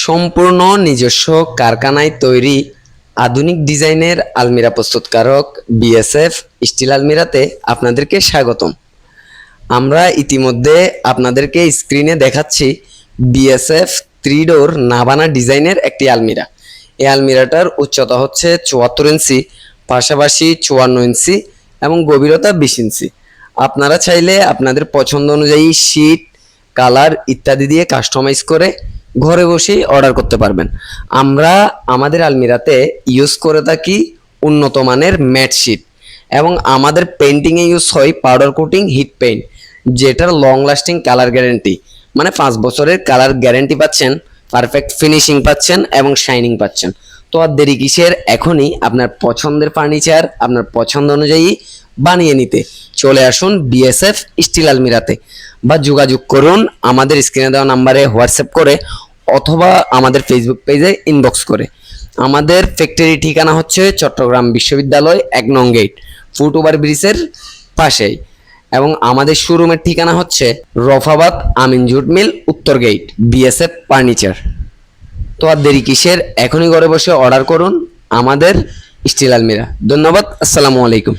সম্পূর্ণ নিজস্ব কারখানায় তৈরি আধুনিক ডিজাইনের আলমিরা প্রস্তুতকারক বিএসএফ স্টিল আলমিরাতে আপনাদেরকে স্বাগতম। আমরা ইতিমধ্যে আপনাদেরকে স্ক্রিনে দেখাচ্ছি বিএসএফ থ্রি ডোর ডিজাইনের একটি আলমিরা। এই আলমিরাটার উচ্চতা হচ্ছে চুয়াত্তর ইঞ্চি, পাশাপাশি চুয়ান্ন ইঞ্চি এবং গভীরতা বিশ ইঞ্চি। আপনারা চাইলে আপনাদের পছন্দ অনুযায়ী শীট, কালার ইত্যাদি দিয়ে কাস্টমাইজ করে ঘরে বসেই অর্ডার করতে পারবেন। আমরা আমাদের আলমিরাতে ইউজ করে থাকি উন্নত মানের ম্যাট শিট এবং আমাদের পেন্টিংয়ে ইউজ হয় পাউডার কোটিং হিট পেইন্ট যেটার লং লাস্টিং কালার গ্যারেন্টি মানে পাঁচ বছরের কালার গ্যারেন্টি পাচ্ছেন পারফেক্ট ফিনিশিং পাচ্ছেন এবং শাইনিং পাচ্ছেন। তো আর দেরি কিসের? এখনই আপনার পছন্দের ফার্নিচার আপনার পছন্দ অনুযায়ী বানিয়ে নিতে। চলে আসুন বিএসএফ স্টিল আলমিরাতে বা যোগাযোগ করুন আমাদের স্ক্রিনে দেওয়া নাম্বারে হোয়াটসঅ্যাপ করে অথবা আমাদের ফেসবুক পেজে ইনবক্স করে। আমাদের ফ্যাক্টরি ঠিকানা হচ্ছে চট্টগ্রাম বিশ্ববিদ্যালয়, এক নং গেট ফুট ওভার ব্রিজের পাশেই। এবং আমাদের শোরুমের ঠিকানা হচ্ছে রফাবাদ আমিন জুট মিল, উত্তর গেট বিএসএফ ফার্নিচার তো আর দেরি কিসের? এখনই ঘরে বসে অর্ডার করুন আমাদের স্টিল আলমিরা ধন্যবাদ, আসসালামু আলাইকুম।